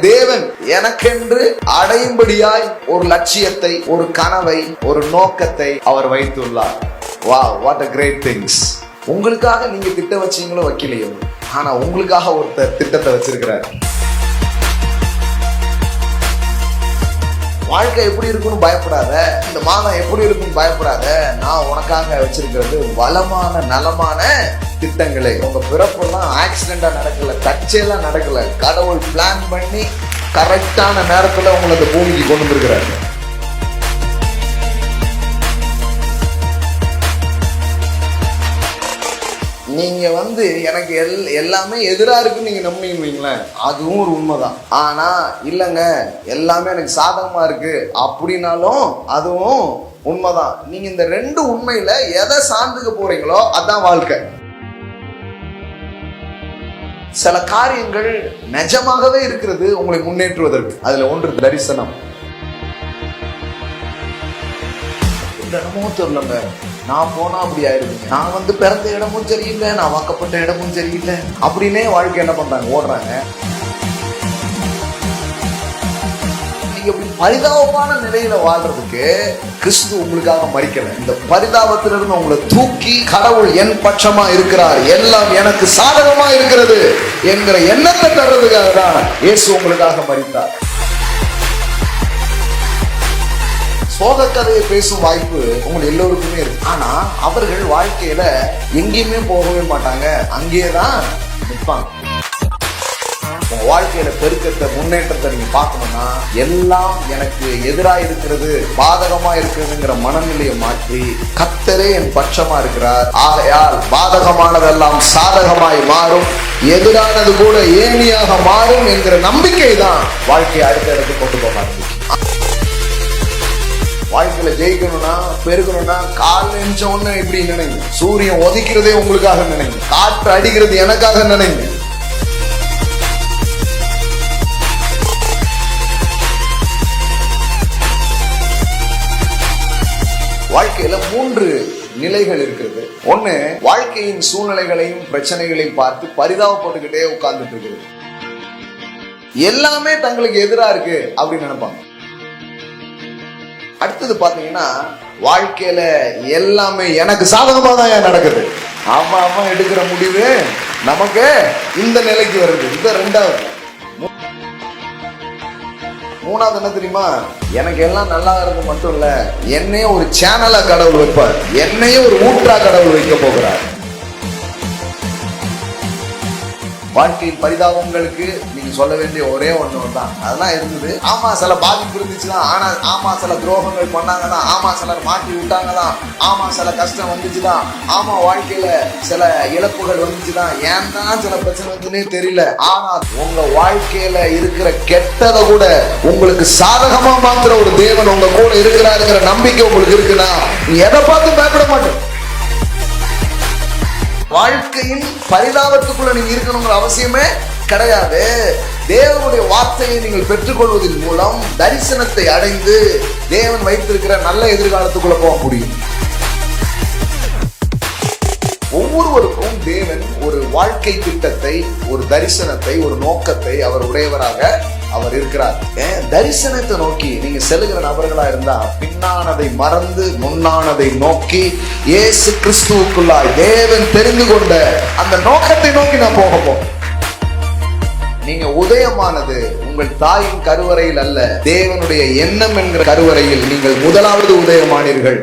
தேவன் எனக்கென்று அடையும்படியாய் ஒரு லட்சியத்தை ஒரு கனவை ஒரு நோக்கத்தை அவர் வைத்துள்ளார். வா வாட் அ கிரேட் திங்ஸ் உங்களுக்காக நீங்க திட்டம் வச்சீங்களோ வைக்கலையோ ஆனா உங்களுக்காக ஒருத்தர் திட்டத்தை வச்சிருக்கிறார். வாழ்க்கை எப்படி இருக்கும்னு பயப்படாத இந்த மாதம் எப்படி இருக்கும்னு பயப்படாத நான் உனக்காக வச்சிருக்கிறது வளமான நலமான திட்டங்களை. உங்க பிறப்பெல்லாம் ஆக்சிடெண்ட்டாக நடக்கல தச்சையெல்லாம் நடக்கல. கடவுள் பிளான் பண்ணி கரெக்டான நேரத்தில் உங்களை அந்த பூமிக்கு கொண்டு வந்திருக்கிறாரு. நீங்க வந்து எனக்கு எல் எல்லாமே எதிராக இருக்குன்னு நீங்க நம்புனீங்கன்னு வைங்களேன். அதுவும் ஒரு உண்மைதான். ஆனா இல்லைங்க எல்லாமே எனக்கு சாதகமா இருக்கு. அப்படின்னாலும் அதுவும் உண்மைதான். நீங்க இந்த ரெண்டு உண்மையில எதை சார்ந்துக்க போறீங்களோ அதான் வாழ்க்கை. சில காரியங்கள் நிஜமாகவே இருக்கிறது உங்களை முன்னேற்றுவதற்கு. அதுல ஒன்று தரிசனம். இந்த இடமும் தெரியலங்க. நான் போனா அப்படி ஆயிருக்குங்க நான் வந்து பிறந்த இடமும் சரியில்லை நான் வாக்கப்பட்ட இடமும் சரியில்லை. அப்படின்னே வாழ்க்கை என்ன பண்றாங்க? ஓடுறாங்க. நீங்க பரிதாபமான நிலையில வாழ்றதுக்கு கிறிஸ்து உங்களுக்காக மறிக்கல. இந்த பரிதாபத்திலிருந்து உங்களை தூக்கி கடவுள் என் பட்சமா இருக்கிறார். எல்லாம் எனக்கு சாதகமா இருக்கிறது என்கிற எண்ணத்தை தர்றதுக்காக தான் இயேசு உங்களுக்காக மறித்தார். சோக கதையை பேசும் வாய்ப்பு உங்க எல்லோருக்குமே இருக்கு. ஆனா அவர்கள் வாழ்க்கையில எங்கேயுமே போகவே மாட்டாங்க. அங்கேயே தான் நிற்பாங்க உங்க வாழ்க்கையில பெருக்கத்தை முன்னேற்றத்தை நீங்க பார்க்கணும்னா எல்லாம் எனக்கு எதிராக இருக்கிறது பாதகமா இருக்கிறதுங்கிற மனநிலையை மாற்றி கத்தரே என் பட்சமா இருக்கிறார். ஆகையால் பாதகமானதெல்லாம் சாதகமாய் மாறும். எதிரானது கூட ஏணியாக மாறும் என்கிற நம்பிக்கை தான் வாழ்க்கையை அடுத்த இடத்துக்கு கொண்டு போக ஆரம்பிக்கும். வாழ்க்கையில ஜெயிக்கணும்னா பெருக்கணும்னா கால் நினைச்ச உடனே இப்படி நினைங்க? சூரியன் ஒதிக்கிறதே உங்களுக்காக நினைங்க. காற்று அடிக்கிறது எனக்காக நினைங்க. வாழ்க்கையில மூன்று நிலைகள் இருக்கிறது ஒண்ணு வாழ்க்கையின் சூழ்நிலைகளையும் பிரச்சனைகளையும் பார்த்து பரிதாபப்பட்டுக்கிட்டே உட்கார்ந்துட்டு இருக்கிறது எல்லாமே தங்களுக்கு எதிரா இருக்கு அப்படின்னு நினைப்பாங்க. அடுத்தது பாத்தீங்கன்னா வாழ்க்கையில எல்லாமே எனக்கு சாதகமா தான் ஏன் நடக்குது? ஆமா ஆமா எடுக்கிற முடிவு நமக்கு இந்த நிலைக்கு வருது. இந்த ரெண்டாவது. மூணாவது என்ன தெரியுமா? எனக்கு எல்லாம் நல்லா இருந்து மட்டும் இல்ல என்னையும் ஒரு சேனலா கடவுள் வைப்பார். என்னையும் ஒரு ஊற்றா கடவுள் வைக்க போகிறார். வாழ்க்கையின் பரிதாபங்களுக்கு நீங்க சொல்ல வேண்டிய ஒரே ஒன்று தான் அதெல்லாம் இருந்தது. ஆமா சில பாதிப்பு இருந்துச்சு தான் ஆனா ஆமா சில துரோகங்கள் பண்ணாங்க தான் ஆமா சிலர் மாட்டி விட்டாங்க தான் ஆமா சில கஷ்டம் வந்துச்சு தான் ஆமா வாழ்க்கையில சில இழப்புகள் வந்துச்சு தான் ஏன் தான் சில பிரச்சனை வந்துன்னே தெரியல. ஆனா உங்க வாழ்க்கையில இருக்கிற கெட்டதை கூட உங்களுக்கு சாதகமா மாத்துற ஒரு தேவன் உங்க கூட இருக்கிறாருங்கிற நம்பிக்கை உங்களுக்கு இருக்குன்னா நீ எதை பார்த்து பயப்பட மாட்டேன். வாழ்க்கையின் பரிதாபத்துக்குள்ள நீங்க இருக்கணுங்கிற அவசியமே கிடையாது. தேவனுடைய வார்த்தையை நீங்கள் பெற்றுக்கொள்வதன் மூலம் தரிசனத்தை அடைந்து தேவன் வைத்திருக்கிற நல்ல எதிர்காலத்துக்குள்ள போக முடியும். ஒவ்வொருவருக்கும் தேவன் ஒரு வாழ்க்கை திட்டத்தை ஒரு தரிசனத்தை ஒரு நோக்கத்தை அவர் உடையவராக அவர் இருக்கிறார். ஏன்? தரிசனத்தை நோக்கி. நீங்க செல்லுகிற நபர்களா இருந்தா பின்னானதை மறந்து முன்னானதை நோக்கி இயேசு கிறிஸ்துவுக்குள்ளாய் தேவன் தெரிந்து கொண்ட அந்த நோக்கத்தை நோக்கி நான் போக போறேன். நீங்க உதயமானது உங்கள் தாயின் கருவறையில் அல்ல தேவனுடைய எண்ணம் என்கிற கருவறையில் நீங்கள் முதலாவது உதயமானீர்கள்.